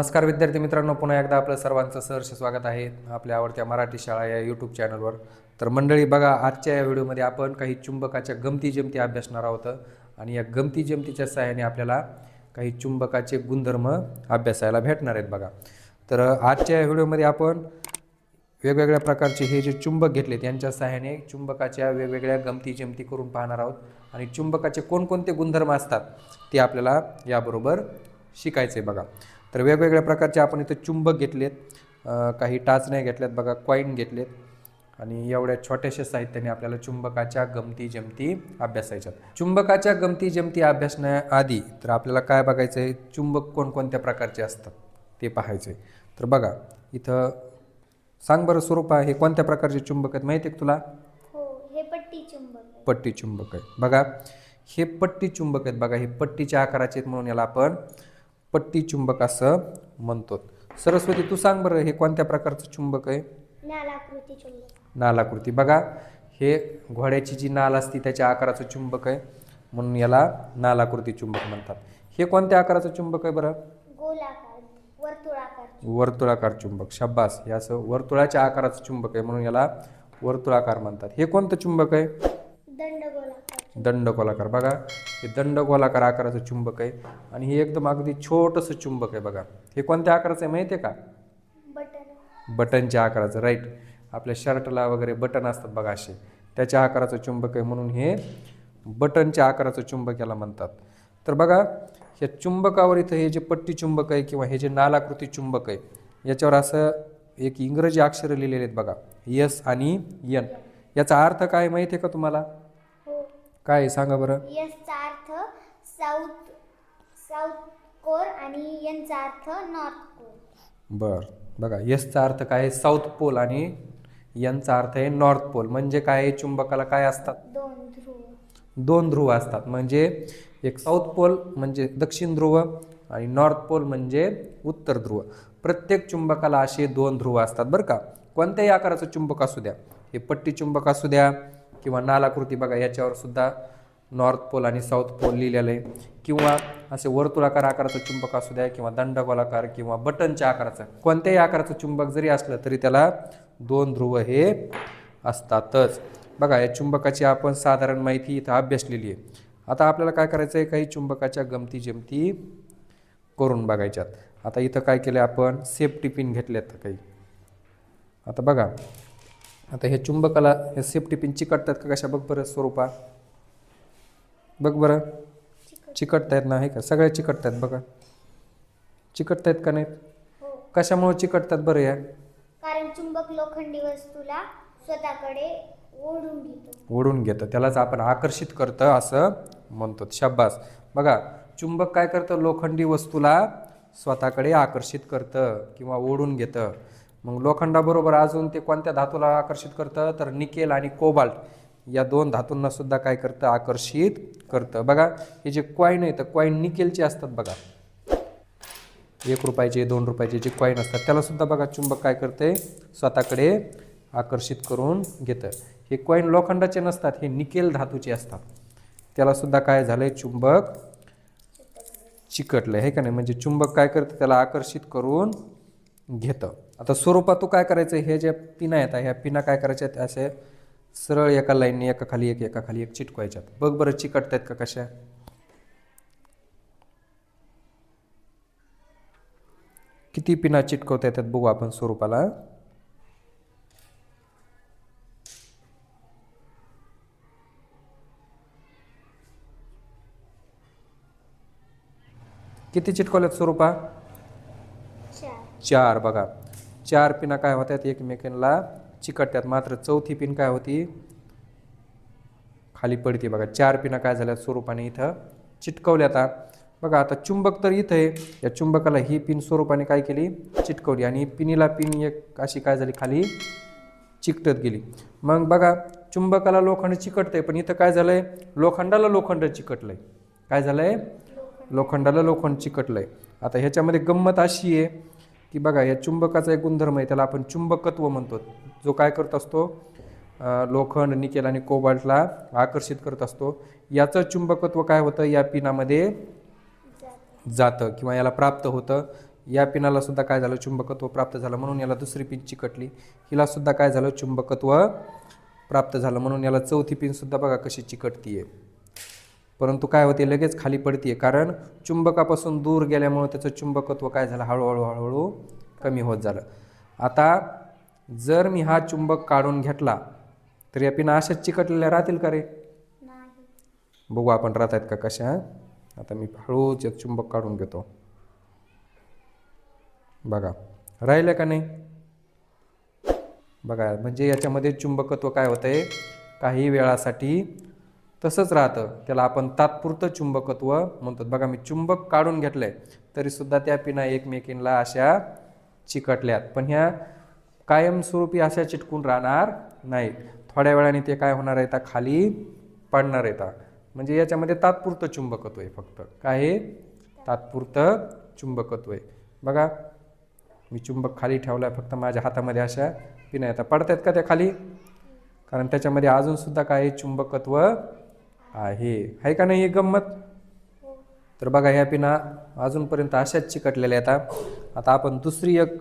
नमस्कार विद्यार्थी मित्रांनो पुन्हा एकदा आपलं सर्वांचं सहर्ष स्वागत आहे आपल्या आवडत्या मराठी शाळा या यूट्यूब चॅनलवर तर मंडळी बघा आजच्या या व्हिडिओमध्ये आपण काही चुंबकाच्या गमती जमती अभ्यासणार आहोत आणि या गमती जमतीच्या सहाय्याने आपल्याला काही चुंबकाचे गुणधर्म अभ्यासायला भेटणार आहेत बघा. तर आजच्या या व्हिडिओमध्ये आपण वेगवेगळ्या प्रकारचे हे जे चुंबक घेतले यांच्या सहाय्याने चुंबकाच्या वेगवेगळ्या गमती जमती करून पाहणार आहोत आणि चुंबकाचे कोणकोणते गुणधर्म असतात ते आपल्याला याबरोबर शिकायचे बघा. तर वेगवेगळ्या प्रकारचे आपण इथं चुंबक घेतलेत काही टाचण्या घेतल्यात बघा कॉईन घेतलेत. आणि एवढ्या छोट्याशा साहित्याने आपल्याला चुंबकाच्या गमती जमती अभ्यासायच्यात. चुंबकाच्या गमती जमती अभ्यासण्याआधी तर आपल्याला काय बघायचं आहे चुंबक कोणकोणत्या प्रकारचे असतात ते पाहायचे तर बघा इथं सांग बरं स्वरूपा हे कोणत्या प्रकारचे चुंबक आहेत माहिती आहे तुला? हो पट्टी चुंबक आहे. पट्टी चुंबक आहे. बघा हे पट्टी चुंबक आहेत बघा हे पट्टीच्या आकाराचे आहेत म्हणून याला आपण पट्टी चुंबक असं म्हणतो सरस्वती तू सांग बरं हे कोणत्या प्रकारचं चुंबक आहे? नालाकृती चुंबक. नालाकृती. बघा हे घोड्याची जी नाल असते त्याच्या आकाराचं चुंबक आहे. म्हणून याला नालाकृती चुंबक म्हणतात. हे कोणत्या आकाराचं चुंबक आहे बरं? गोलाकार वर्तुळाकार वर्तुळाकार चुंबक. शब्बास हे असं वर्तुळाच्या आकाराचं चुंबक आहे म्हणून याला वर्तुळाकार म्हणतात. हे कोणतं चुंबक आहे? दंडगोलाकार बघा हे दंडगोलाकार आकाराचं चुंबक आहे आणि हे एकदम अगदी छोटंसं चुंबक आहे बघा. हे कोणत्या आकाराचं आहे माहिती आहे का? बटन. बटनच्या आकाराचं राईट आपल्या शर्टला वगैरे बटन असतात बघा असे. त्याच्या आकाराचं चुंबक आहे म्हणून हे बटनच्या आकाराचं चुंबक याला म्हणतात. तर बघा या चुंबकावर इथं हे जे पट्टी चुंबक आहे किंवा हे जे नालाकृती चुंबक आहे याच्यावर असं एक इंग्रजी अक्षरं लिहिलेले आहेत बघा. यस आणि यन याचा अर्थ काय माहिती आहे का तुम्हाला? काय आहे? सांगा बरं. यसचा अर्थ साऊथ साऊथ कोर आणि यांचा अर्थ नॉर्थ कोर. बर. बघा यसचा अर्थ काय आहे? साऊथ पोल आणि यांचा अर्थ आहे नॉर्थ पोल. म्हणजे काय आहे? चुंबकाला काय असतात? दोन ध्रुव. दोन ध्रुव असतात. म्हणजे एक साऊथ पोल म्हणजे दक्षिण ध्रुव आणि नॉर्थ पोल म्हणजे उत्तर ध्रुव. प्रत्येक चुंबकाला असे दोन ध्रुव असतात बरं का? कोणत्याही आकाराचं चुंबक असू द्या. हे पट्टी चुंबक असू द्या किंवा नालाकृती बघा याच्यावर सुद्धा नॉर्थ पोल आणि साऊथ पोल लिहिलेलं आहे. किंवा असे वर्तुळाकार आकाराचं चुंबक असू द्या किंवा दंडगोलाकार किंवा बटनच्या आकाराचं. कोणत्याही आकाराचं चुंबक जरी असलं तरी त्याला दोन ध्रुव हे असतातच. बघा या चुंबकाची आपण साधारण माहिती इथं अभ्यासलेली आहे. आता आपल्याला काय करायचं आहे? काही चुंबकाच्या गमती जमती करून बघायच्यात. आता इथं काय केलं आपण? सेफ्टी पिन घेतल्यात काही. आता बघा आता हे चुंबकाला हे सेफ्टी पिन चिकटतात का कशा? बघ बरं स्वरूपा. बघ बरं. चिकटतायत ना आहे का? सगळ्या चिकटतायत बघा. चिकटतायत का नाहीत? हो. कशामुळे चिकटतात बरं या? कारण चुंबक लोखंडी वस्तूला स्वतःकडे ओढून घेतो. ओढून घेतं. त्यालाच आपण आकर्षित करतं असं म्हणतो. शाब्बास. बघा चुंबक काय करतं? लोखंडी वस्तूला स्वतःकडे आकर्षित करतं किंवा ओढून घेतं. मग लोखंडाबरोबर अजून ते कोणत्या धातूला आकर्षित करतं? तर निकेल आणि कोबाल्ट. या दोन धातूंना सुद्धा काय करतं? आकर्षित करतं. बघा हे जे कॉईन आहे तर कॉईन निकेलचे असतात बघा. एक रुपयाचे दोन रुपयाचे जे कॉईन असतात त्याला सुद्धा बघा चुंबक काय करते? स्वतःकडे आकर्षित करून घेतं. हे कॉईन लोखंडाचे नसतात हे निकेल धातूचे असतात. त्याला सुद्धा काय आहे चुंबक चिकटलं हे का नाही? म्हणजे चुंबक काय करतं? त्याला आकर्षित करून घेतं. आता स्वरूपात तू काय करायचं? हे ज्या पिना येतात ह्या पिना काय करायच्या आहेत? असे सरळ एका लाईनने एका खाली एक एका खाली एक चिटकवायच्यात. बघ बरं चिकटतायत का कशा? किती पिना चिटकवता येतात बघू आपण स्वरूपाला. किती चिटकवल्यात स्वरूपा? चार बघा. चार पिना काय होत्यात? एकमेकांना चिकटत्यात. मात्र चौथी पिन काय होती? खाली पडते बघा. चार पिना काय झाल्या स्वरूपाने इथं चिटकवल्या आता बघा आता चुंबक तर इथं आहे या चुंबकाला ही पिन स्वरूपाने काय केली? चिटकवली. आणि पिनीला पिन एक अशी काय झाली? खाली चिकटत गेली. मग बघा चुंबकाला लोखंड चिकटतंय पण इथं काय झालंय? लोखंडाला लोखंड चिकटलंय. काय झालंय? लोखंडाला लोखंड चिकटलंय. आता ह्याच्यामध्ये गंमत अशी आहे की बघा या चुंबकाचा एक गुणधर्म आहे त्याला आपण चुंबकत्व म्हणतो. जो काय करत असतो लोखंड निकेल आणि कोबाल्टला आकर्षित करत असतो. याचं चुंबकत्व काय होतं? या पिनामध्ये जातं किंवा याला प्राप्त होतं. या पिनाला सुद्धा काय झालं? चुंबकत्व प्राप्त झालं. म्हणून याला दुसरी पिन चिकटली. हिला सुद्धा काय झालं? चुंबकत्व प्राप्त झालं. म्हणून याला चौथी पिन सुद्धा बघा कशी चिकटती आहे परंतु काय होते लगेच खाली पडतीये. कारण चुंबकापासून दूर गेल्यामुळे त्याचं चुंबकत्व काय झालं? हळूहळू हळूहळू कमी होत झालं. आता जर मी हा चुंबक काढून घेतला तर या पिना अशाच चिकटलेल्या राहतील का रे? बघू आपण राहत आहेत का कशा आता मी हळूच एक चुंबक काढून घेतो. बघा. राहिलं का नाही? बघा म्हणजे याच्यामध्ये चुंबकत्व काय होतंय? काही वेळासाठी तसंच राहतं. त्याला आपण तात्पुरतं चुंबकत्व म्हणतो. बघा मी चुंबक काढून घेतलं आहे तरीसुद्धा त्या पिना एकमेकींना अशा चिकटल्यात. पण ह्या कायमस्वरूपी अशा चिटकून राहणार नाहीत. थोड्या वेळाने ते काय होणार आहे? खाली पडणार आहेत. म्हणजे याच्यामध्ये तात्पुरतं चुंबकत्व आहे फक्त. काय आहे? तात्पुरतं चुंबकत्व आहे. बघा मी चुंबक खाली ठेवला आहे फक्त माझ्या हातामध्ये अशा पिना येतात पडतायत का त्या खाली? कारण त्याच्यामध्ये अजूनसुद्धा काय आहे? चुंबकत्व आहे. आहे का नाही हे गंमत? तर बघा ह्या पिना अजूनपर्यंत अशाच चिकटलेल्या आहेत आता आपण दुसरी एक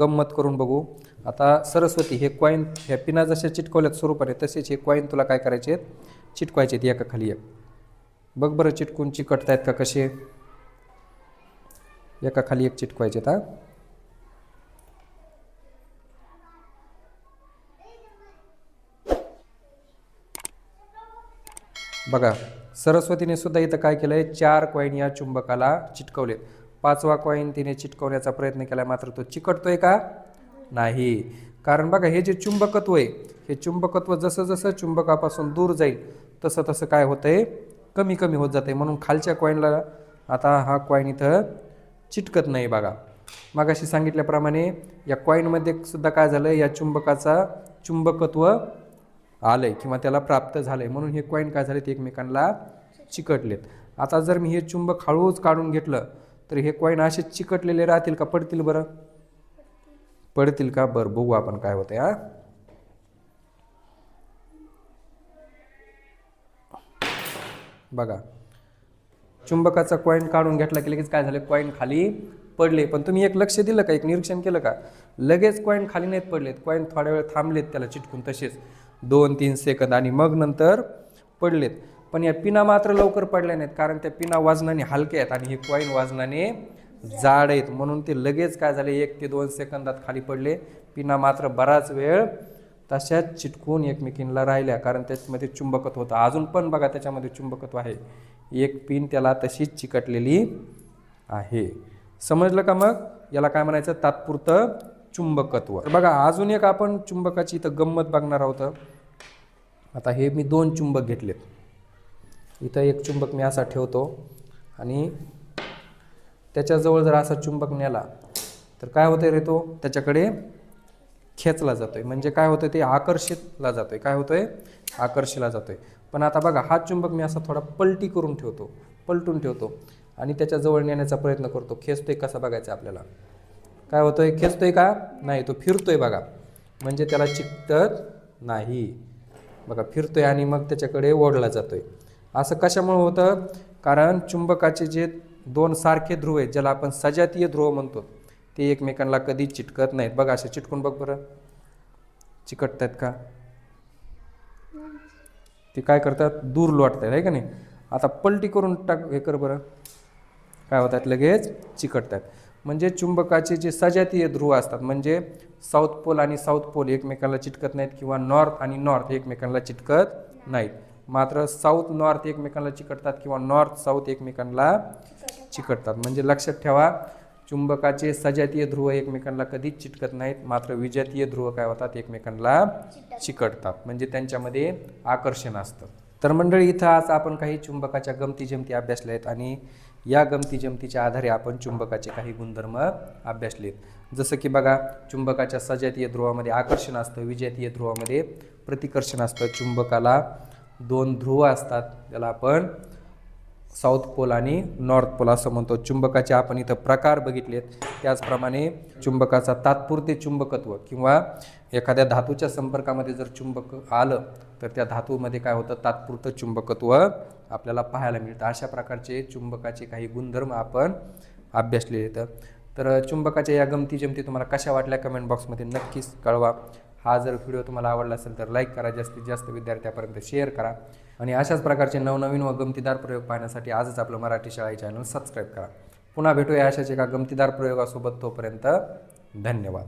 गंमत करून बघू. आता सरस्वती हे कॉईन ह्या पिना जशा चिटकवल्यात स्वरूपाने तसेच हे कॉईन तुला काय करायचे आहेत? चिटकवायचे आहेत एका खाली एक. बघ बरं चिटकून चिकटतायत का कसे? एका खाली एक चिटकवायचे आहेत बघा सरस्वतीने सुद्धा इथं काय केलंय? चार कॉईन या चुंबकाला चिटकवलेत. पाचवा कॉईन तिने चिटकवण्याचा प्रयत्न केला मात्र तो चिकटतोय का? नाही. कारण बघा हे जे चुंबकत्व आहे हे चुंबकत्व जसं जसं चुंबकापासून दूर जाईल तसं तसं काय होतंय? कमी कमी होत जाते म्हणून खालच्या कॉईनला आता हा कॉईन इथं चिटकत नाही बघा. मागाशी सांगितल्याप्रमाणे या कॉईनमध्ये सुद्धा काय झालं? या चुंबकाचा चुंबकत्व आलंय किंवा त्याला प्राप्त झालंय. म्हणून हे कॉईन काय झाले ते एकमेकांना चिकटलेत. आता जर मी हे चुंबक हळूच काढून घेतलं तर हे कॉईन असे चिकटलेले राहतील का? पडतील बरं? पडतील का? बरं बघू आपण काय होतंय हा. बघा. चुंबकाचा कॉईन काढून घेतला की लगेच काय झालं? कॉईन खाली पडले. पण तुम्ही एक लक्ष दिलं का? एक निरीक्षण केलं का? लगेच कॉईन खाली नाहीत पडलेत. कॉईन थोड्या वेळ थांबलेत त्याला चिटकून तसेच. दोन तीन सेकंद आणि मग नंतर पडलेत. पण या पिना मात्र लवकर पडल्या नाहीत कारण त्या पिना वजनाने हलक्या आहेत आणि हे कॉईन वाजनाने जाड आहेत. म्हणून ते लगेच काय झाले एक ते दोन सेकंदात खाली पडले. पिना मात्र बराच वेळ तशाच चिटकून एकमेकींना राहिल्या कारण त्याच्यामध्ये चुंबकत्व होतं. अजून पण बघा त्याच्यामध्ये चुंबकत्व आहे. एक पिन त्याला तशीच चिकटलेली आहे. समजलं का मग? याला काय म्हणायचं? तात्पुरतं चुंबकत्व. बघा अजून एक आपण चुंबकाची इथं गंमत बघणार आहोत. आता हे मी दोन चुंबक घेतलेत. इथं एक चुंबक मी असा ठेवतो आणि त्याच्याजवळ जर असा चुंबक नेला तर काय होतं रे तो? त्याच्याकडे खेचला जातो आहे म्हणजे काय होतं ते आकर्षितला जातो आहे काय होतं होतोय? आकर्षिला आहे पण आता बघा हा चुंबक मी असा थोडा पलटी करून ठेवतो. पलटून ठेवतो आणि त्याच्याजवळ नेण्याचा प्रयत्न करतो. खेचतोय कसा बघायचा आपल्याला? काय होतोय? खेचतोय का? नाही तो फिरतोय बघा. म्हणजे त्याला चिकटत नाही. बघा फिरतोय आणि मग त्याच्याकडे ओढला जातोय. असं कशामुळे होतं? कारण चुंबकाचे जे दोन सारखे ध्रुव आहेत ज्याला आपण सजातीय ध्रुव म्हणतो ते एकमेकांना कधी चिटकत नाहीत. बघा असे चिटकून बघ बरं. चिकटतात का? ते काय करतात? दूर लोटतात आहे का नाही? आता पलटी करून टाक हे कर बरं. काय होतात? लगेच चिकटतात म्हणजे चुंबकाचे जे सजातीय ध्रुव असतात म्हणजे साऊथ पोल आणि साऊथ पोल एकमेकांना चिटकत नाहीत किंवा नॉर्थ आणि नॉर्थ एकमेकांना चिटकत नाहीत. मात्र साऊथ नॉर्थ एकमेकांना चिकटतात किंवा नॉर्थ साऊथ एकमेकांना चिकटतात. म्हणजे लक्षात ठेवा चुंबकाचे सजातीय ध्रुव एकमेकांना कधीच चिटकत नाहीत मात्र विजातीय ध्रुव काय होतात? एकमेकांना चिकटतात. म्हणजे त्यांच्यामध्ये आकर्षण असतं. तर मंडळी इथं आज आपण काही चुंबकाच्या गमती जमती अभ्यासल्या आहेत आणि या गमती जमतीच्या आधारे आपण चुंबकाचे काही गुणधर्म अभ्यासलेत. जसं की बघा चुंबकाच्या सजातीय ध्रुवामध्ये आकर्षण असतं विजातीय ध्रुवामध्ये प्रतिकर्षण असतं. चुंबकाला दोन ध्रुव असतात त्याला आपण साऊथ पोल आणि नॉर्थ पोल असं म्हणतो. चुंबकाचे आपण इथं प्रकार बघितलेत. त्याचप्रमाणे चुंबकाचा तात्पुरते चुंबकत्व किंवा एखाद्या धातूच्या संपर्कामध्ये जर चुंबक आलं तर त्या धातूमध्ये काय होतं? तात्पुरतं चुंबकत्व आपल्याला पाहायला मिळतं. अशा प्रकारचे चुंबकाचे काही गुणधर्म आपण अभ्यासले आहेत. तर चुंबकाच्या या गमती जमती तुम्हाला कशा वाटल्या कमेंट बॉक्समध्ये नक्कीच कळवा. हा जर व्हिडिओ तुम्हाला आवडला असेल तर लाईक करा. जास्तीत जास्त विद्यार्थ्यापर्यंत शेअर करा. आणि अशाच प्रकारचे नवनवीन व गमतीदार प्रयोग पाहण्यासाठी आजच आपलं मराठी शाळा हे चॅनल सबस्क्राईब करा. पुन्हा भेटूया अशाच एका गमतीदार प्रयोगासोबत तोपर्यंत धन्यवाद.